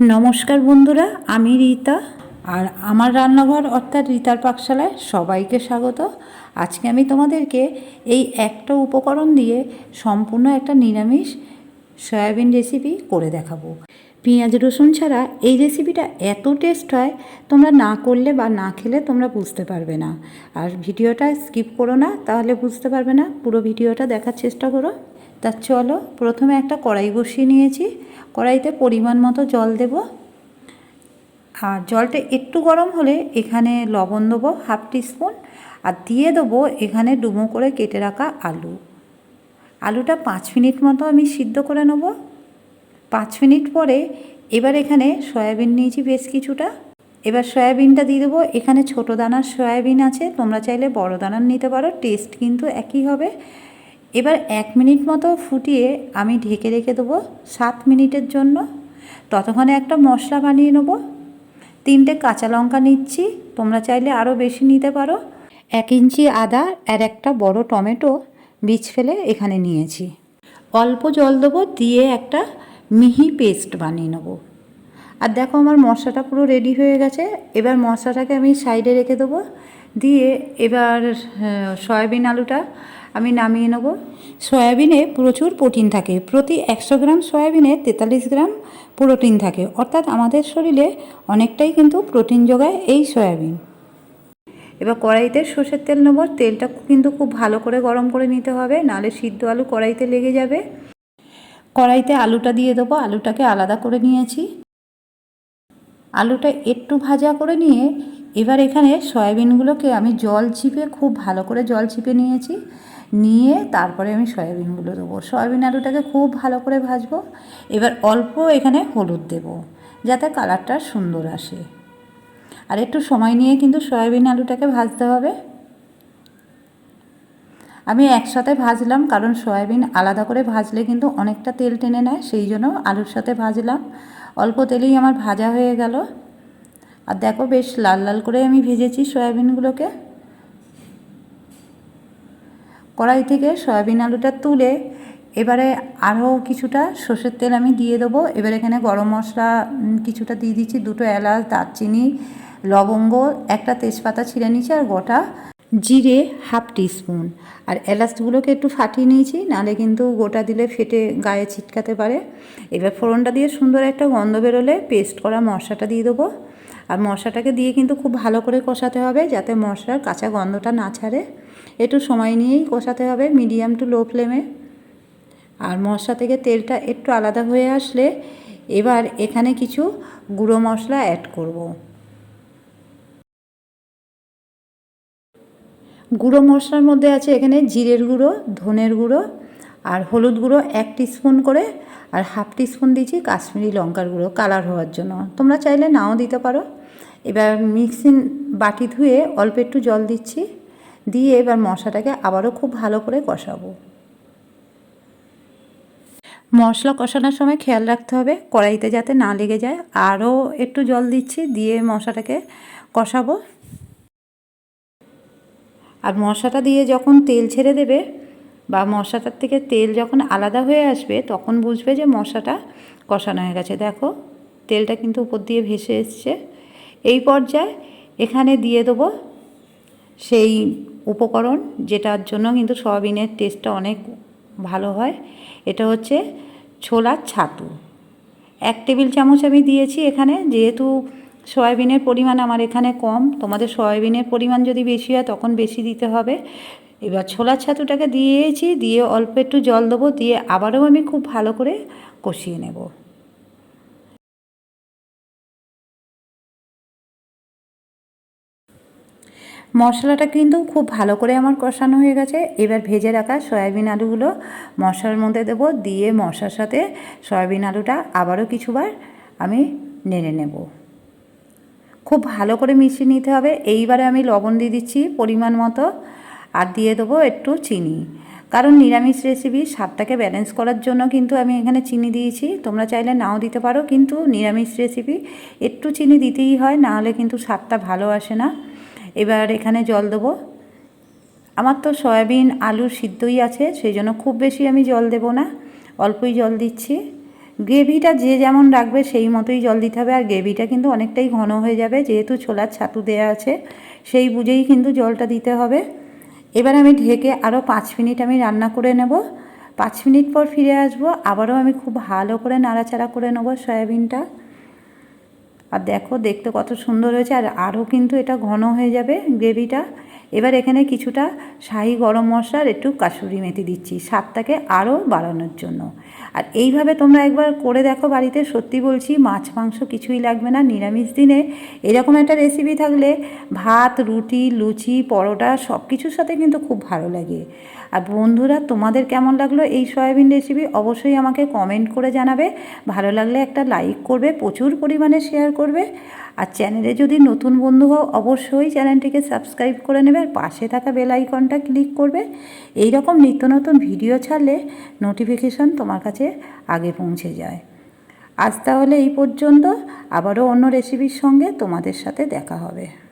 নমস্কার বন্ধুরা, আমি রীতা। আর আমার রান্নাঘর অর্থাৎ রীতার পাকশালায় সবাইকে স্বাগত। আজকে আমি তোমাদেরকে এই একটা উপকরণ দিয়ে সম্পূর্ণ একটা নিরামিষ সয়াবিন রেসিপি করে দেখাবো। পেঁয়াজ, রসুন ছাড়া এই রেসিপিটা এত টেস্ট হয়, তোমরা না করলে বা না খেলে তোমরা বুঝতে পারবে না। আর ভিডিওটা স্কিপ করো না, তাহলে বুঝতে পারবে না, পুরো ভিডিওটা দেখার চেষ্টা করো। তা চলো, প্রথমে একটা কড়াই বসিয়ে নিয়েছি। কড়াইতে পরিমাণ মতো জল দেব। আর জলটা একটু গরম হলে এখানে লবণ দেবো হাফ টিস্পুন। আর দিয়ে দেবো এখানে ডুমো করে কেটে রাখা আলু। আলুটা পাঁচ মিনিট মতো আমি সিদ্ধ করে নেব। পাঁচ মিনিট পরে এবার এখানে সয়াবিন নিয়েছি বেশ কিছুটা। এবার সয়াবিনটা দিয়ে দেবো। এখানে ছোটো দানার সয়াবিন আছে। তোমরা চাইলে বড় দানার নিতে পারো। টেস্ট কিন্তু একই হবে। এবার এক মিনিট মতো ফুটিয়ে আমি ঢেকে রেখে দেবো সাত মিনিটের জন্য। ততক্ষণে একটা মশলা বানিয়ে নেব। তিনটে কাঁচা লঙ্কা নিচ্ছি, তোমরা চাইলে আরও বেশি নিতে পারো। এক ইঞ্চি আদা আর একটা বড় টমেটো বীজ ফেলে এখানে নিয়েছি। অল্প জল দেবো, দিয়ে একটা মিহি পেস্ট বানিয়ে নেব। আর দেখো আমার মশলাটা পুরো রেডি হয়ে গেছে। এবার মশলাটাকে আমি সাইডে রেখে দেবো। দিয়ে এবার সয়াবিন আলুটা আমি নামিয়ে নেব। সয়াবিনে প্রচুর প্রোটিন থাকে। প্রতি একশো গ্রাম সয়াবিনে তেতাল্লিশ গ্রাম প্রোটিন থাকে। অর্থাৎ আমাদের শরীরে অনেকটাই কিন্তু প্রোটিন যোগায় এই সয়াবিন। এবার কড়াইতে সর্ষের তেল নেব। তেলটা কিন্তু খুব ভালো করে গরম করে নিতে হবে, নাহলে সিদ্ধ আলু কড়াইতে লেগে যাবে। কড়াইতে আলুটা দিয়ে দেবো। আলুটাকে আলাদা করে নিয়েছি। আলুটা একটু ভাজা করে নিয়ে এবার এখানে সয়াবিনগুলোকে আমি জল ছিপে, খুব ভালো করে জল ছিপে নিয়েছি। নিয়ে তারপরে আমি সয়াবিনগুলো দেবো। সয়াবিন আলুটাকে খুব ভালো করে ভাজবো। এবার অল্প এখানে হলুদ দেব, যাতে কালারটা সুন্দর আসে। আর একটু সময় নিয়ে কিন্তু সয়াবিন আলুটাকে ভাজতে হবে। আমি একসাথে ভাজলাম, কারণ সয়াবিন আলাদা করে ভাজলে কিন্তু অনেকটা তেল টেনে নেয়, সেই জন্য আলুর সাথে ভাজলাম। অল্প তেলেই আমার ভাজা হয়ে গেল। আর দেখো বেশ লাল লাল করে আমি ভেজেছি সয়াবিনগুলোকে। কড়াই থেকে সয়াবিন আলুটা তুলে এবারে আরও কিছুটা সর্ষের তেল আমি দিয়ে দেবো। এবার এখানে গরম মশলা কিছুটা দিয়ে দিচ্ছি, দুটো এলাচ, দারচিনি, লবঙ্গ, একটা তেজপাতা ছিঁড়ে নিয়েছি আর গোটা জিরে হাফ টিস্পুন। আর এলাচগুলোকে একটু ফাটিয়ে নিয়েছি, নাহলে কিন্তু গোটা দিলে ফেটে গায়ে ছিটকাতে পারে। এবার ফোড়নটা দিয়ে সুন্দর একটা গন্ধ বেরোলে পেস্ট করা মশলাটা দিয়ে দেবো। আর মশলাটাকে দিয়ে কিন্তু খুব ভালো করে কষাতে হবে যাতে মশলার কাঁচা গন্ধটা না ছাড়ে। একটু সময় নিয়েই কষাতে হবে মিডিয়াম টু লো ফ্লেমে। আর মশলা থেকে তেলটা একটু আলাদা হয়ে আসলে এবার এখানে কিছু গুঁড়ো মশলা অ্যাড করব। গুঁড়ো মশলার মধ্যে আছে এখানে জিরের গুঁড়ো, ধনের গুঁড়ো আর হলুদ গুঁড়ো এক স্পুন করে আর হাফ টিস্পুন দিয়েছি কাশ্মীরি লঙ্কার গুঁড়ো কালার হওয়ার জন্য। তোমরা চাইলে নাও দিতে পারো। এবার মিক্সিং বাটি ধুয়ে অল্প একটু জল দিচ্ছি। দিয়ে এবার মশলাটাকে আবারও খুব ভালো করে কষাবো। মশলা কষানোর সময় খেয়াল রাখতে হবে, কড়াইতে যাতে না লেগে যায়। আরও একটু জল দিচ্ছি, দিয়ে মশলাটাকে কষাবো। আর মশলাটা দিয়ে যখন তেল ছেড়ে দেবে বা মশলাটার থেকে তেল যখন আলাদা হয়ে আসবে, তখন বুঝবে যে মশলাটা কষানো হয়ে গেছে। দেখো, তেলটা কিন্তু উপর দিয়ে ভেসে এসছে। এই পর্যায়ে এখানে দিয়ে দেবো সেই উপকরণ, যেটার জন্য কিন্তু সয়াবিনের টেস্টটা অনেক ভালো হয়। এটা হচ্ছে ছোলার ছাতু। এক টেবিল চামচ আমি দিয়েছি এখানে, যেহেতু সয়াবিনের পরিমাণ আমার এখানে কম, তোমাদের সয়াবিনের পরিমাণ যদি বেশি হয়, তখন বেশি দিতে হবে। এবার ছোলার ছাতুটাকে দিয়েছি, দিয়ে অল্প একটু জল দেবো, দিয়ে আবারও আমি খুব ভালো করে কষিয়ে নেব। মশলাটা কিন্তু খুব ভালো করে আমার কষানো হয়ে গেছে। এবার ভেজে রাখা সয়াবিন আলুগুলো মশলার মধ্যে দেব, দিয়ে মশলার সাথে সয়াবিন আলুটা আবারও কিছুবার আমি নেড়ে নেব। খুব ভালো করে মিশিয়ে নিতে হবে। এইবারে আমি লবণ দিয়ে দিচ্ছি পরিমাণ মতো। আর দিয়ে দেবো একটু চিনি। কারণ নিরামিষ রেসিপি স্বাদটাকে ব্যালেন্স করার জন্য কিন্তু আমি এখানে চিনি দিয়েছি। তোমরা চাইলে নাও দিতে পারো, কিন্তু নিরামিষ রেসিপি একটু চিনি দিতেই হয় নাহলে কিন্তু স্বাদটা ভালো আসে না। এবার এখানে জল দেবো। আমার তো সয়াবিন, আলু সিদ্ধই আছে, সেই জন্য খুব বেশি আমি জল দেব না। অল্পই জল দিচ্ছি। গ্রেভিটা যে যেমন রাখবে সেই মতোই জল দিতে হবে, আর গ্রেভিটা কিন্তু অনেকটাই ঘন হয়ে যাবে, যেহেতু ছোলার ছাতু দেওয়া আছে, সেই বুঝেই কিন্তু জলটা দিতে হবে। এবার আমি ঢেকে আরও পাঁচ মিনিট আমি রান্না করে নেব। পাঁচ মিনিট পর ফিরে আসব। আবারও আমি খুব ভালো করে নাড়াচাড়া করে নেব সয়াবিনটা। আর দেখো, দেখতে কত সুন্দর হয়েছে। আর আরও কিন্তু এটা ঘন হয়ে যাবে গ্রেভিটা। এবার এখানে কিছুটা শাহি গরম মশলা আর একটু কাসুরি মেথি দিচ্ছি, স্বাদটাকে আরও বাড়ানোর জন্য। আর এইভাবে তোমরা একবার করে দেখো বাড়িতে, সত্যি বলছি, মাছ, মাংস কিছুই লাগবে না, নিরামিষ দিনে। এরকম একটা রেসিপি থাকলে ভাত, রুটি, লুচি, পরোটা সব কিছুর সাথে কিন্তু খুব ভালো লাগে। আর বন্ধুরা, তোমাদের কেমন লাগল এই সয়াবিন রেসিপি অবশ্যই আমাকে কমেন্ট করে জানাবে। ভালো লাগলে একটা লাইক করবে, প্রচুর পরিমাণে শেয়ার করবে। আর চ্যানেলে যদি নতুন বন্ধু হও, অবশ্যই চ্যানেলটিকে সাবস্ক্রাইব করে নেবে। আর পাশে থাকা বেল আইকনটা ক্লিক করবে। এই রকম নিত্য নতুন ভিডিও ছাড়লে নোটিফিকেশন তোমার কাছে আগে পৌঁছে যায়। আজ তাহলে এই পর্যন্ত। আবারও অন্য রেসিপির সঙ্গে তোমাদের সাথে দেখা হবে।